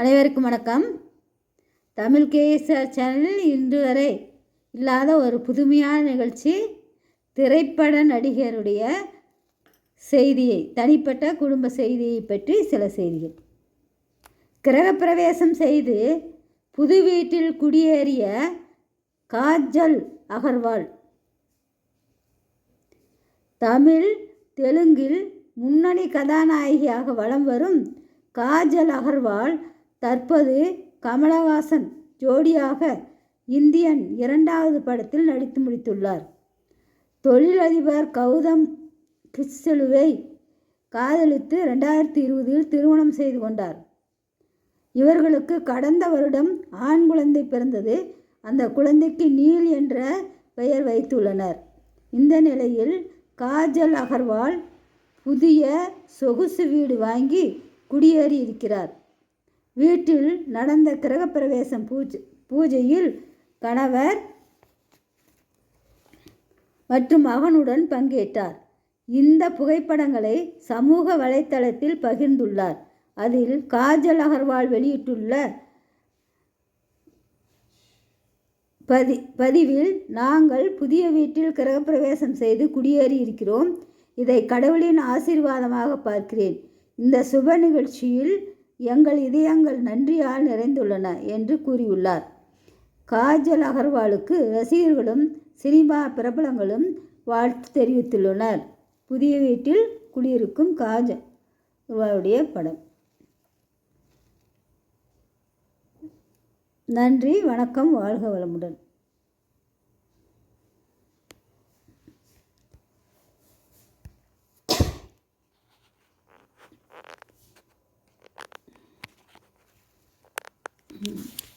அனைவருக்கும் வணக்கம். தமிழ் கேஎஸ்ஆர் சேனலில் இன்று வரை இல்லாத ஒரு புதுமையான நிகழ்ச்சி திரைப்பட நடிகருடைய செய்தியை தனிப்பட்ட குடும்ப செய்தியை பற்றி சில செய்திகள். கிரகப்பிரவேசம் செய்து புது வீட்டில் குடியேறிய காஜல் அகர்வால். தமிழ் தெலுங்கில் முன்னணி கதாநாயகியாக வலம் வரும் காஜல் அகர்வால் தற்போது கமலஹாசன் ஜோடியாக இந்தியன் இரண்டாவது படத்தில் நடித்து முடித்துள்ளார். தொழிலதிபர் கௌதம் கிறிஸ்டலுவை காதலித்து ரெண்டாயிரத்தி இருபதில் திருமணம் செய்து கொண்டார். இவர்களுக்கு கடந்த வருடம் ஆண் குழந்தை பிறந்தது. அந்த குழந்தைக்கு நீல் என்ற பெயர் வைத்துள்ளனர். இந்த நிலையில் காஜல் அகர்வால் புதிய சொகுசு வீடு வாங்கி குடியேறி இருக்கிறார் வீட்டில் நடந்த கிரகப்பிரவேசம் பூஜை பூஜையில் கணவர் மற்றும் மகனுடன் பங்கேற்றார். இந்த புகைப்படங்களை சமூக வலைத்தளத்தில் பகிர்ந்துள்ளார். அதில் காஜல் அகர்வால் வெளியிட்டுள்ள பதி பதிவில் நாங்கள் புதிய வீட்டில் கிரகப்பிரவேசம் செய்து குடியேறி இருக்கிறோம். இதை கடவுளின் ஆசீர்வாதமாக பார்க்கிறேன். இந்த சுப நிகழ்ச்சியில் எங்கள் இதயங்கள் நன்றியால் நிறைந்துள்ளன என்று கூறியுள்ளார். காஜல் அகர்வாலுக்கு ரசிகர்களும் சினிமா பிரபலங்களும் வாழ்த்து தெரிவித்துள்ளனர். புதிய வீட்டில் குடியிருக்கும் காஜல் அகர்வாலுடைய படம். நன்றி வணக்கம் வாழ்க வளமுடன். 嗯。